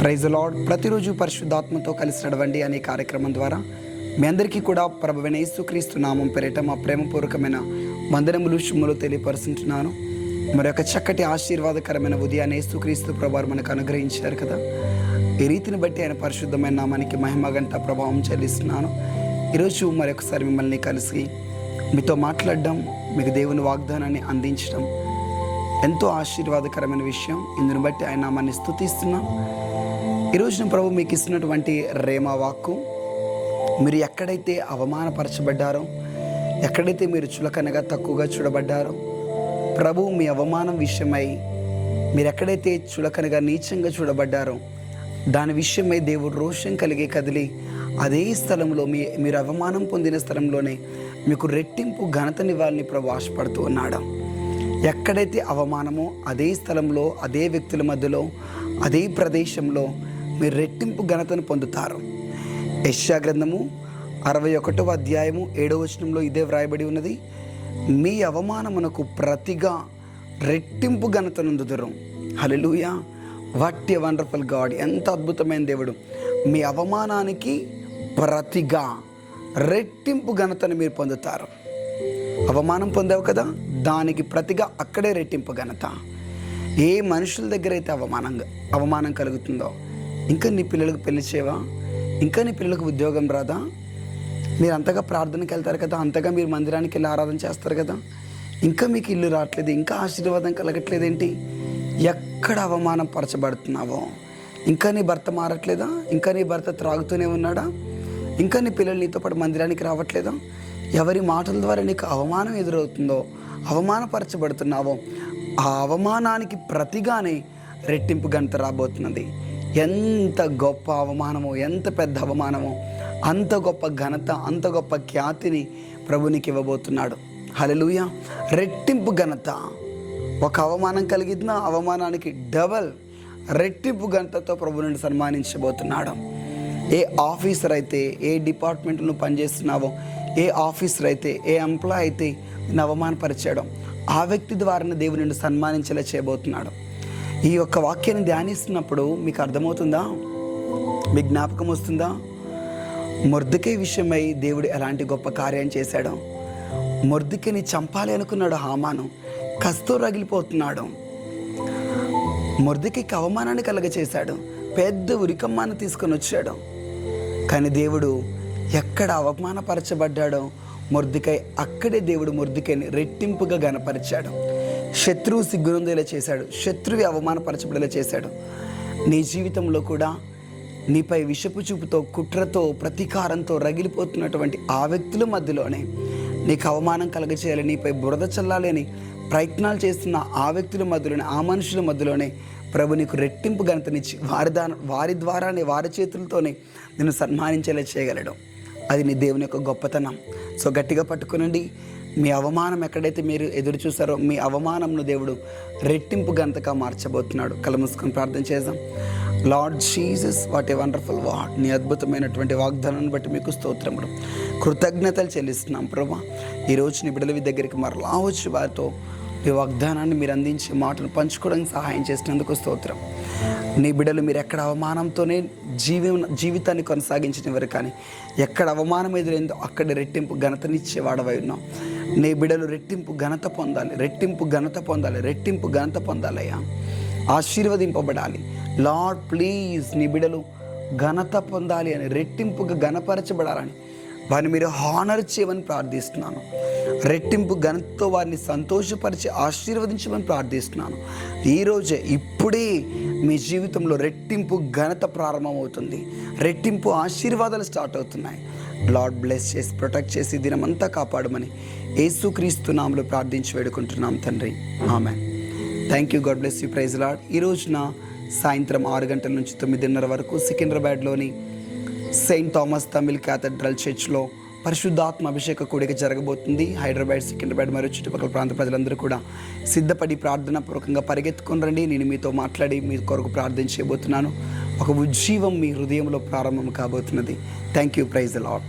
Praise lord ప్రతిరోజు పరిశుద్ధాత్మతో కలిసి నడవండి అనే కార్యక్రమం ద్వారా మీ అందరికీ కూడా ప్రభువైన యేసుక్రీస్తు నామం పేరిట మా ప్రేమపూర్వకమైన వందనములు శుమ్ములు తెలియపరుస్తుంటున్నాను. మరొక చక్కటి ఆశీర్వాదకరమైన ఉదయాన్ని యేసుక్రీస్తు ప్రభావం మనకు అనుగ్రహించారు కదా. ఈ రీతిని బట్టి ఆయన పరిశుద్ధమైన నామానికి మహిమ గంట ప్రభావం చెల్లిస్తున్నాను. ఈరోజు మరొకసారి మిమ్మల్ని కలిసి మీతో మాట్లాడడం మీకు దేవుని వాగ్దానాన్ని అందించడం ఎంతో ఆశీర్వాదకరమైన విషయం. ఇందుని బట్టి ఆయన నామాన్ని స్థుతిస్తున్నాం ఈరోజున ప్రభు మీకు ఇస్తున్నటువంటి రేమా వాక్కు. మీరు ఎక్కడైతే అవమానపరచబడ్డారో ఎక్కడైతే మీరు చులకనగా తక్కువగా చూడబడ్డారో ప్రభు మీ అవమానం విషయమై మీరు ఎక్కడైతే చులకనగా నీచంగా చూడబడ్డారో దాని విషయమై దేవుడు రోషం కలిగి కదిలి అదే స్థలంలో మీ మీరు అవమానం పొందిన స్థలంలోనే మీకు రెట్టింపు ఘనతనివ్వాలని ప్రభు ఆశపడుతూ ఉన్నాడు. ఎక్కడైతే అవమానమో అదే స్థలంలో అదే వ్యక్తుల మధ్యలో అదే ప్రదేశంలో మీరు రెట్టింపు ఘనతను పొందుతారు. యశ్యా గ్రంథము అరవై ఒకటవ అధ్యాయము ఏడవ వచనంలో ఇదే వ్రాయబడి ఉన్నది. మీ అవమానమునకు ప్రతిగా రెట్టింపు ఘనతనుందుదురు hallelujah. What a wonderful God ఎంత అద్భుతమైన దేవుడు. మీ అవమానానికి ప్రతిగా రెట్టింపు ఘనతను మీరు పొందుతారు. అవమానం పొందావు కదా? దానికి ప్రతిగా అక్కడే రెట్టింపు ఘనత ఏ మనుషుల దగ్గర అయితే అవమానంగా అవమానం కలుగుతుందో ఇంకా నీ పిల్లలకు పెళ్ళి చేయవా? ఇంకా నీ పిల్లలకు ఉద్యోగం రాదా? మీరు అంతగా ప్రార్థనకి వెళ్తారు కదా? అంతగా మీరు మందిరానికి వెళ్ళి ఆరాధన చేస్తారు కదా? ఇంకా మీకు ఇల్లు రావట్లేదు ఇంకా ఆశీర్వాదం కలగట్లేదు ఏంటి? ఎక్కడ అవమానం పరచబడుతున్నావో? ఇంకా నీ భర్త మారట్లేదా? ఇంకా నీ భర్త త్రాగుతూనే ఉన్నాడా? ఇంకా నీ పిల్లలు నీతో పాటు మందిరానికి రావట్లేదా? ఎవరి మాటల ద్వారా నీకు అవమానం ఎదురవుతుందో అవమానపరచబడుతున్నావో ఆ అవమానానికి ప్రతిగానే రెట్టింపు గంట రాబోతున్నది. ఎంత గొప్ప అవమానమో ఎంత పెద్ద అవమానమో అంత గొప్ప ఘనత అంత గొప్ప ఖ్యాతిని ప్రభునికి ఇవ్వబోతున్నాడు. హలలుయ రెట్టింపు ఘనత. ఒక అవమానం కలిగిన అవమానానికి డబల్ రెట్టింపు ఘనతతో ప్రభు నుండి సన్మానించబోతున్నాడు. ఏ ఆఫీసర్ అయితే ఏ డిపార్ట్మెంట్లో నువ్వు పనిచేస్తున్నావో ఏ ఆఫీసర్ అయితే ఏ ఎంప్లాయ్ అయితే నిన్ను అవమానపరిచాడో ఆ వ్యక్తి ద్వారా దేవుని నిన్ను సన్మానించేలా చేయబోతున్నాడు. ఈ యొక్క వాక్యాన్ని ధ్యానిస్తున్నప్పుడు మీకు అర్థమవుతుందా? మీ జ్ఞాపకం వస్తుందా? మొర్దుకే విషయమై దేవుడు ఎలాంటి గొప్ప కార్యం చేశాడు? మొర్దుకిని చంపాలి అనుకున్నాడు హామాను కస్తో రగిలిపోతున్నాడు. మొర్దుకి అవమానాన్ని కలగచేశాడు పెద్ద ఉరికమ్మాన్ని తీసుకొని వచ్చాడు. కానీ దేవుడు ఎక్కడ అవమానపరచబడ్డాడో మొర్దికై అక్కడే దేవుడు మొర్దికైని రెట్టింపుగా గనపరిచాడు. శత్రువు సిగ్గునందేలా చేశాడు. శత్రువి అవమానపరచబడేలా చేశాడు. నీ జీవితంలో కూడా నీపై విషపు చూపుతో కుట్రతో ప్రతీకారంతో రగిలిపోతున్నటువంటి ఆ వ్యక్తుల మధ్యలోనే నీకు అవమానం కలగచేయాలి నీపై బురద చల్లాలి అని ప్రయత్నాలు చేస్తున్న ఆ వ్యక్తుల మధ్యలోనే ఆ మనుషుల మధ్యలోనే ప్రభు నీకు రెట్టింపు ఘనతనిచ్చి వారి దా వారి ద్వారానే వారి చేతులతోనే నేను సన్మానించేలా చేయగలడం. అది నీ దేవుని యొక్క గొప్పతనం. సో గట్టిగా పట్టుకునండి. మీ అవమానం ఎక్కడైతే మీరు ఎదురు చూసారో మీ అవమానంను దేవుడు రెట్టింపు గంతగా మార్చబోతున్నాడు. కళ్ళ మూసుకొని ప్రార్థన చేద్దాం. Lord Jesus what a wonderful what నీ అద్భుతమైనటువంటి వాగ్దానాన్ని బట్టి మీకు స్తోత్రములు. కృతజ్ఞతలు చెల్లిస్తున్నాం ప్రభా. ఈరోజు నీ బిడ్డల దగ్గరికి మరలా వచ్చి వారితో మీ వాగ్దానాన్ని మీరు అందించే మాటలు పంచుకోవడానికి సహాయం చేసినందుకు స్తోత్రం. నీ బిడ్డలు మీరు ఎక్కడ అవమానంతోనే జీవి జీవితాన్ని కొనసాగించినవారు కానీ ఎక్కడ అవమానం ఎదురైందో అక్కడ రెట్టింపు ఘనతనిచ్చేవాడవై ఉన్నాం. నీ బిడలు రెట్టింపు ఘనత పొందాలి రెట్టింపు ఘనత పొందాలి రెట్టింపు ఘనత పొందాలయ్యా. ఆశీర్వదింపబడాలి. లార్డ్ ప్లీజ్ నీ బిడ్డలు ఘనత పొందాలి అని రెట్టింపుగా ఘనపరచబడాలని వారిని మీరు హానర్ చేయమని ప్రార్థిస్తున్నాను. రెట్టింపు ఘనతతో వారిని సంతోషపరిచి ఆశీర్వదించమని ప్రార్థిస్తున్నాను. ఈరోజే ఇప్పుడే మీ జీవితంలో రెట్టింపు ఘనత ప్రారంభమవుతుంది. రెట్టింపు ఆశీర్వాదాలు స్టార్ట్ అవుతున్నాయి. లార్డ్ బ్లెస్ చేసి ప్రొటెక్ట్ చేసి దినమంతా కాపాడమని యేసుక్రీస్తు నామలో ప్రార్థించి వేడుకుంటున్నాం తండ్రి. ఆమె thank you God bless you praise Lord ఈ రోజున సాయంత్రం ఆరు గంటల నుంచి తొమ్మిదిన్నర వరకు సికింద్రాబాద్లోని సెయింట్ థామస్ తమిళ్ క్యాథడ్రల్ చర్చ్లో పరిశుద్ధాత్మ అభిషేక కూడిక జరగబోతుంది. హైదరాబాద్ సికింద్రాబాద్ మరియు చుట్టుపక్కల ప్రాంత ప్రజలందరూ కూడా సిద్ధపడి ప్రార్థన పూర్వకంగా పరిగెత్తుకొని రండి. నేను మీతో మాట్లాడి మీ కొరకు ప్రార్థన చేయబోతున్నాను ఒక ఉజ్జీవం మీ హృదయంలో ప్రారంభం కాబోతున్నది. Thank you praise Lord